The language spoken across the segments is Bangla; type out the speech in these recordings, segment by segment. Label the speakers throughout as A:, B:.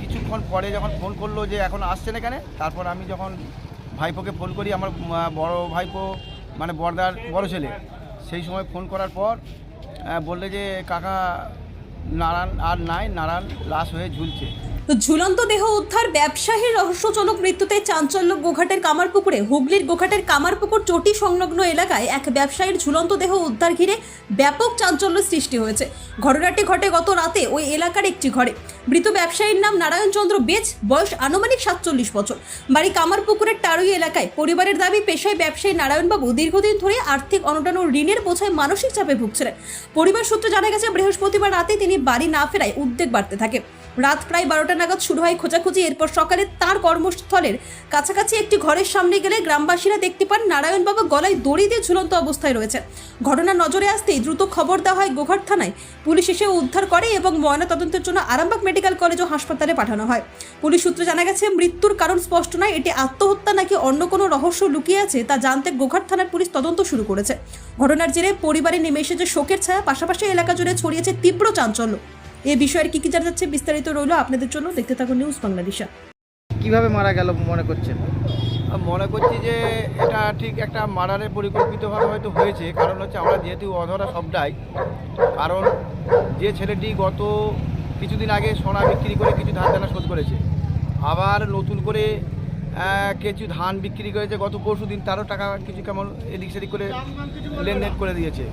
A: কিছুক্ষণ পরে যখন ফোন করল যে এখন আসছেন এখানে, তারপর আমি যখন ভাইপোকে ফোন করি, আমার বড় ভাইপো মানে বড়দার বড় ছেলে, সেই সময় ফোন করার পর বললে যে, কাকা, নারায়ণ আর নাই, নারায়ণ লাশ হয়ে ঝুলছে।
B: ঝুলন্ত দেহ উদ্ধার ব্যবসায়ীর রহস্যজনক মৃত্যুতে চাঞ্চল্য গোঘাটের কামারপুকুরে, হুগলির গোঘাটের কামারপুকুর চটি সংলগ্ন এলাকায় এক ব্যবসায়ীর ঝুলন্ত দেহ উদ্ধার ঘিরে ব্যাপক চাঞ্চল্য সৃষ্টি হয়েছে। ঘটনাটি ঘটে গত রাতে ওই এলাকার একটি ঘরে। মৃত ব্যবসায়ীর নাম নারায়ণ চন্দ্র বেচ বয়স আনুমানিক সাতচল্লিশ বছর। বাড়ি কামারপুকুরের টারুই এলাকায় পরিবারের দাবি, পেশায় ব্যবসায়ী নারায়ণবাবু দীর্ঘদিন ধরে আর্থিক অনটন ও ঋণের বোঝায় মানসিক চাপে ভুগছিলেন। পরিবার সূত্রে জানা গেছে, বৃহস্পতিবার রাতে তিনি বাড়ি না ফেরায় উদ্বেগ বাড়তে থাকে। রাত প্রায় বারোটা নাগাদ শুরু হয় খোঁজাখুঁজি। এরপর সকালে তার কর্মস্থলের কাছাকাছি একটি ঘরের সামনে গেলে গ্রামবাসীরা দেখতে পান নারায়ণবাবু গলায় দড়ি দিয়ে ঝুলন্ত অবস্থায় রয়েছে ঘটনা নজরে আসতেই দ্রুত খবর দেওয়া হয় গোঘাট থানায়। পুলিশ এসে উদ্ধার করে এবং ময়নাতদন্তের জন্য আরামবাগ মেডিকেল কলেজ ও হাসপাতালে পাঠানো হয়। পুলিশ সূত্রে জানা গেছে, মৃত্যুর কারণ স্পষ্ট নয়, এটি আত্মহত্যা নাকি অন্য কোনো রহস্য লুকিয়ে আছে তা জানতে গোঘাট থানার পুলিশ তদন্ত শুরু করেছে। ঘটনার জেরে পরিবারে নেমে এসেছে শোকের ছায়া, পাশাপাশি এলাকা জুড়ে ছড়িয়েছে তীব্র চাঞ্চল্য। এ বিষয়ের কি কি জানা যাচ্ছে বিস্তারিত রইল আপনাদের জন্য। দেখতে থাকুন নিউজ বাংলাদেশা।
C: কীভাবে মারা গেল মনে করছেন?
A: মনে করছি যে এটা ঠিক একটা মার্ডারে পরিকল্পিতভাবে হয়তো হয়েছে। কারণ হচ্ছে আমরা যেহেতু অধরা সবটাই কারণ যে ছেলেটি গত কিছুদিন আগে সোনা বিক্রি করে কিছু ধান দানা শোধ করেছে আবার নতুন করে কিছু ধান বিক্রি করেছে গত পরশু দিন তারও টাকা কিছু কেমন এদিক সেদিক করে লেনদেন করে দিয়েছে।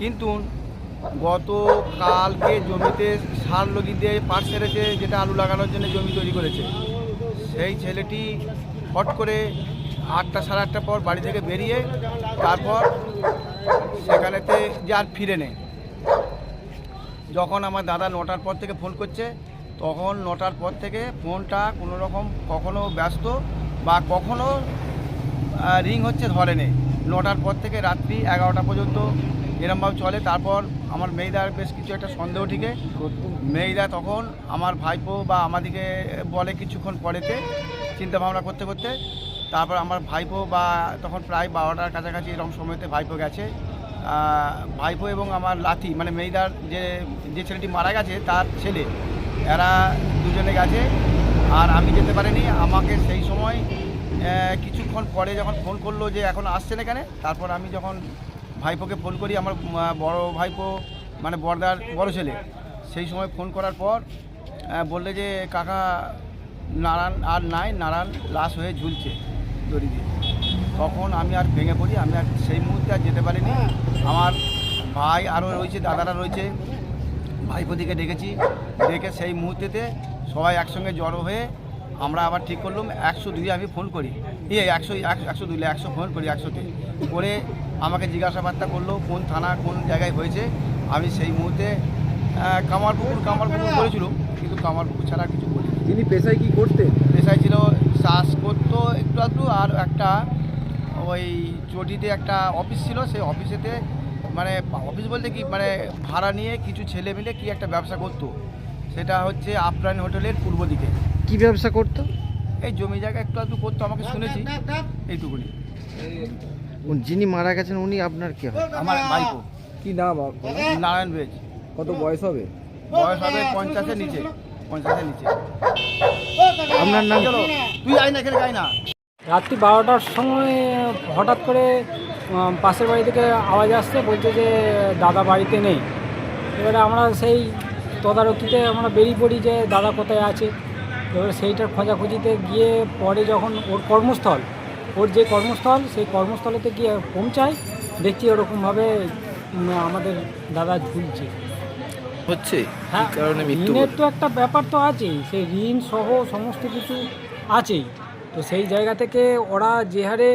A: কিন্তু গত কালকে জমিতে সার লগি দিয়ে পাট সেরেছে, যেটা আলু লাগানোর জন্য জমি তৈরি করেছে। সেই ছেলেটি হট করে আটটা, সাড়ে আটটার পর বাড়ি থেকে বেরিয়ে তারপর সেখানেতে যে আর ফিরে নেই যখন আমার দাদা নটার পর থেকে ফোন করছে, তখন নটার পর থেকে ফোনটা কোনো রকম কখনো ব্যস্ত বা কখনো রিং হচ্ছে ধরে নেই। নটার পর থেকে রাত্রি এগারোটা পর্যন্ত এরমভাবে চলে। তারপর আমার মেয়েদার বেশ কিছু একটা সন্দেহ ঠিকে। মেয়েদা তখন আমার ভাইপো বা আমাদিকে বলে কিছুক্ষণ পরেতে চিন্তা ভাবনা করতে করতে, তারপর আমার ভাইপো বা তখন প্রায় বারোটার কাছাকাছি এরকম সময়তে ভাইপো গেছে। ভাইপো এবং আমার লাথি মানে মেয়েদার যে যে ছেলেটি মারা গেছে তার ছেলে, এরা দুজনে গেছে। আর আমি যেতে পারিনি। আমাকে সেই সময় কিছুক্ষণ পরে যখন ফোন করল যে এখন আসছেন এখানে, তারপর আমি যখন ভাইপোকে ফোন করি, আমার বড় ভাইপো মানে বড়দার বড় ছেলে, সেই সময় ফোন করার পর বললে যে, কাকা, নারায়ণ আর নাই, নারায়ণ লাশ হয়ে ঝুলছে দড়ি দিয়ে। তখন আমি আর ভেঙে পড়ি, আমি আর সেই মুহূর্তে আর যেতে পারিনি। আমার ভাই আরও রয়েছে, দাদারা রয়েছে, ভাইপোদিকে ডেকেছি। ডেকে সেই মুহূর্তেতে সবাই একসঙ্গে জড়ো হয়ে আমরা আবার ঠিক করলাম একশো দুই আমি ফোন করি। ইয়ে একশো এক- একশো দুই একশো ফোন করি একশোতে। করে আমাকে জিজ্ঞাসাবার্তা করল কোন থানা কোন জায়গায় হয়েছে। আমি সেই মুহূর্তে কামারপুকুর কামারপুকুর বলেছিল কিন্তু কামারপুকুর ছাড়া কিছু বলি
C: তিনি পেশায় কি করতেন?
A: পেশায় ছিল চাষ করতো একটু আধটু আর একটা ওই চটিতে একটা অফিস ছিল সেই অফিসেতে মানে অফিস বলতে কি মানে ভাড়া নিয়ে কিছু ছেলে মিলে কি একটা ব্যবসা করতো। সেটা হচ্ছে আপ্রাণ হোটেলের পূর্ব দিকে।
C: কি ব্যবসা করতো?
A: এই জমি জায়গা একটু আধটু করতো আমাকে শুনেছি। এইটুকুনি।
C: যিনি মারা গেছেন উনি আপনার কি হয়?
A: আমার বাইকও
D: কি নাম আপনার?
A: নারায়ণ বেজ।
D: কত বয়স হবে?
A: বয়স হবে পঞ্চাশের নিচে। পঞ্চাশের নিচে।
C: আপনার নাম
A: চলো তুই আয় না এখানে যাই না।
E: রাত্রি বারোটার সময় হঠাৎ করে পাশের বাড়ি থেকে আওয়াজ আসছে বলছে যে দাদা বাড়িতে নেই। এবারে আমরা সেই তদারকিতে আমরা বেরিয়ে পড়ি যে দাদা কোথায় আছে? এবারে সেইটার খোঁজাখুঁজিতে গিয়ে পরে যখন ওর কর্মস্থল ওর যে কর্মস্থল সেই কর্মস্থলেতে গিয়ে পৌঁছায় দেখছি ওরকমভাবে আমাদের দাদা ঝুলছে।
D: হচ্ছে?
E: হ্যাঁ
D: কারণে
E: ঋণের তো একটা ব্যাপার তো আছেই সেই ঋণ সহ সমস্ত কিছু আছেই। তো সেই জায়গা থেকে ওরা যে হারে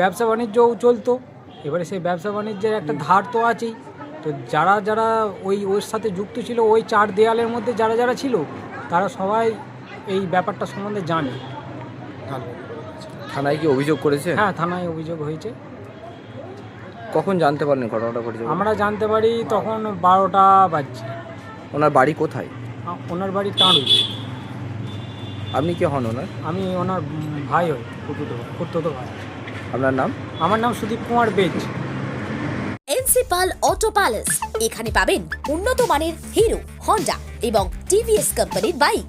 E: ব্যবসা বাণিজ্যও চলতো এবারে সেই ব্যবসা বাণিজ্যের একটা ধার তো আছেই। তো যারা যারা ওই ওর সাথে যুক্ত ছিল ওই চার দেয়ালের মধ্যে যারা যারা ছিল তারা সবাই এই ব্যাপারটা সম্বন্ধে জানে।
D: থানায় কি অভিযোগ করেছে?
E: হ্যাঁ থানায় অভিযোগ হয়েছে।
D: কখন জানতে পারলেন ঘটনাটা ঘটেছে?
E: আমরা জানতে পারি তখন বারোটা বাজছে।
D: ওনার বাড়ি কোথায়?
E: ওনার বাড়ি টাঁড়ুই
D: আপনি কি হন ওনার?
E: আমি ওনার ভাই হই কুতুতো কুতুতো ভাই।
D: আপনার নাম?
E: আমার নাম সুদীপ কুমার বেজ।
F: এনসিপাল অটো প্যালেস। এখানে পাবেন উন্নত মানের হিরো হন্ডা এবং টিভিএস কোম্পানির বাইক।